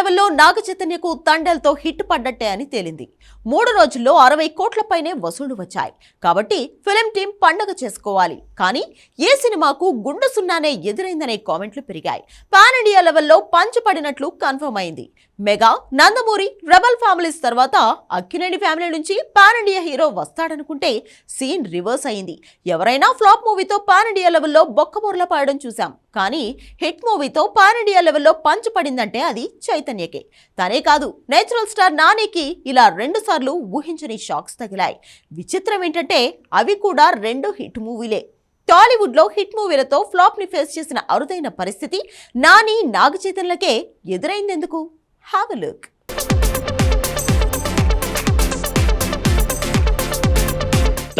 లెవెల్లో నాగ చైతన్యకు తండేల్తో హిట్ పడ్డట్టే అని తేలింది. మూడు రోజుల్లో అరవై కోట్లపైనే వసూళ్ళు వచ్చాయి. కాబట్టి ఫిలిం టీం పండగ చేసుకోవాలి. కానీ ఏ సినిమాకు గుండు సున్నానే ఎదురైందనే కామెంట్లు పెరిగాయి. పాన్ ఇండియా లెవెల్లో పంచ్ పడినట్లు కన్ఫర్మ్ అయింది. మెగా నందమూరి రెబల్ ఫ్యామిలీస్ తర్వాత అక్కినేని ఫ్యామిలీ నుంచి పాన్ ఇండియా హీరో వస్తాడనుకుంటే సీన్ రివర్స్ అయింది. ఎవరైనా ఫ్లాప్ మూవీతో పాన్ ఇండియా లెవెల్లో బొక్కబొర్ల పాడడం చూశాం. కానీ హిట్ మూవీతో పాన్ ఇండియా లెవెల్లో పంచ్ పడిందంటే అది చైతన్యకే. తనే కాదు నేచురల్ స్టార్ నానికి ఇలా రెండు సార్లు ఊహించని షాక్స్ తగిలాయి. విచిత్రం ఏంటంటే అవి కూడా రెండు హిట్ మూవీలే. టాలీవుడ్లో హిట్ మూవీలతో ఫ్లాప్ని ఫేస్ చేసిన అరుదైన పరిస్థితి నాని నాగచైతన్యలకే ఎదురైందెందుకు? Have look.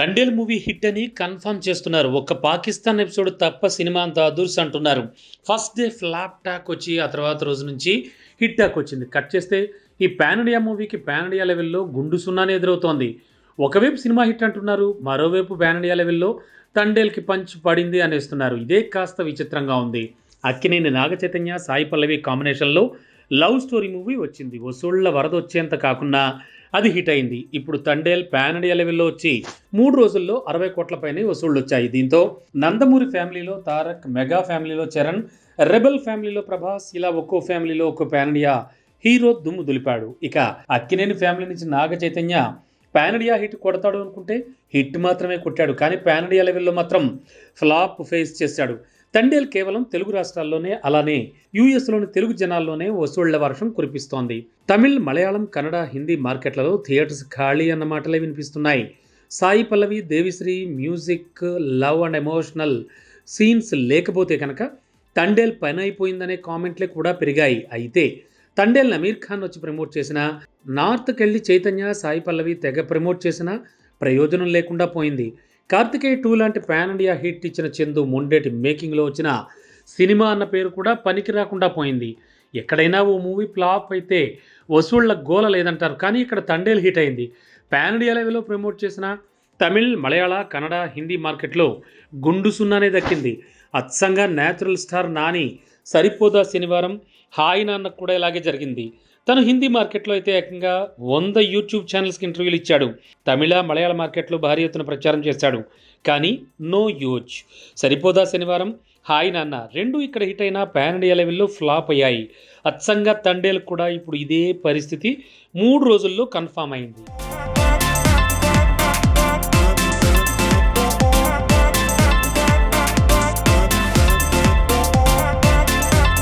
Thandel movie hit అని కన్ఫర్మ్ చేస్తున్నారు. ఒక పాకిస్తాన్ ఎపిసోడ్ తప్ప సినిమా అంత అదుర్స్ అంటున్నారు. ఫస్ట్ డే ఫ్లాప్ టాక్ వచ్చి ఆ తర్వాత రోజు నుంచి హిట్ టాక్ వచ్చింది. కట్ చేస్తే ఈ పాన్ ఇండియా మూవీకి పాన్ ఇండియా లెవెల్లో గుండు సున్నానే ఎదురవుతోంది. ఒకవైపు సినిమా హిట్ అంటున్నారు మరోవైపు పాన్ ఇండియా లెవెల్లో తండేల్కి పంచ్ పడింది అనేస్తున్నారు. ఇదే కాస్త విచిత్రంగా ఉంది. అక్కినేని నాగ చైతన్య సాయి పల్లవి కాంబినేషన్లో లవ్ స్టోరీ మూవీ వచ్చింది. వసూళ్ళ వరద వచ్చేంత కాకుండా అది హిట్ అయింది. ఇప్పుడు తండేల్ పాన్ ఇండియా లెవెల్లో వచ్చి మూడు రోజుల్లో అరవై కోట్లపైనే వసూళ్ళు వచ్చాయి. దీంతో నందమూరి ఫ్యామిలీలో తారక్ మెగా ఫ్యామిలీలో చరణ్ రెబల్ ఫ్యామిలీలో ప్రభాస్ ఇలా ఒక్కో ఫ్యామిలీలో ఒక్కో పాన్ ఇండియా హీరో దుమ్ము దులిపాడు. ఇక అక్కినేని ఫ్యామిలీ నుంచి Naga Chaitanya pan India hit కొడతాడు అనుకుంటే హిట్ మాత్రమే కొట్టాడు. కానీ పాన్ ఇండియా లెవెల్లో మాత్రం ఫ్లాప్ ఫేస్ చేశాడు. తండేల్ కేవలం తెలుగు రాష్ట్రాల్లోనే అలానే యూఎస్లోని తెలుగు జనాల్లోనే వసూళ్ళ వర్షం కురిపిస్తోంది. తమిళ్ మలయాళం కన్నడ హిందీ మార్కెట్లలో థియేటర్స్ ఖాళీ అన్న మాటలే వినిపిస్తున్నాయి. Sai Pallavi Devi Sri music love and emotional scenes లేకపోతే కనుక తండేల్ పని అయిపోయిందనే కామెంట్లే కూడా పెరిగాయి. అయితే తండేల్ అమీర్ ఖాన్ వచ్చి ప్రమోట్ చేసిన నార్త్కెళ్ళి చైతన్య సాయి పల్లవి తెగ ప్రమోట్ చేసిన ప్రయోజనం లేకుండా పోయింది. కార్తికేయ టూ లాంటి పాన్ ఇండియా హిట్ ఇచ్చిన చందు మొండేటి మేకింగ్లో వచ్చిన సినిమా అన్న పేరు కూడా పనికి రాకుండా పోయింది. ఎక్కడైనా ఓ మూవీ ఫ్లాప్ అయితే వసూళ్ళ గోల లేదంటారు కానీ ఇక్కడ తండేల్ హిట్ అయింది. పాన్ ఇండియా లెవెల్లో ప్రమోట్ చేసిన తమిళ్ మలయాళ కన్నడ హిందీ మార్కెట్లో గుండు సున్నానే దక్కింది. అచ్చంగా న్యాచురల్ స్టార్ నాని సరిపోదా శనివారం? హాయ్ నాన్నకు కూడా ఇలాగే జరిగింది. తను హిందీ మార్కెట్లో అయితే ఏకంగా వంద యూట్యూబ్ ఛానల్స్కి ఇంటర్వ్యూలు ఇచ్చాడు. తమిళ మలయాళ మార్కెట్లో భారీ ఎత్తున ప్రచారం చేశాడు. కానీ నో యూజ్. సరిపోదా శనివారం? హాయ్ నాన్న. రెండు ఇక్కడ హిట్ అయిన పాన్ ఇండియా లెవెల్లో ఫ్లాప్ అయ్యాయి. అచ్చంగా తండేలు కూడా ఇప్పుడు ఇదే పరిస్థితి మూడు రోజుల్లో కన్ఫామ్ అయింది.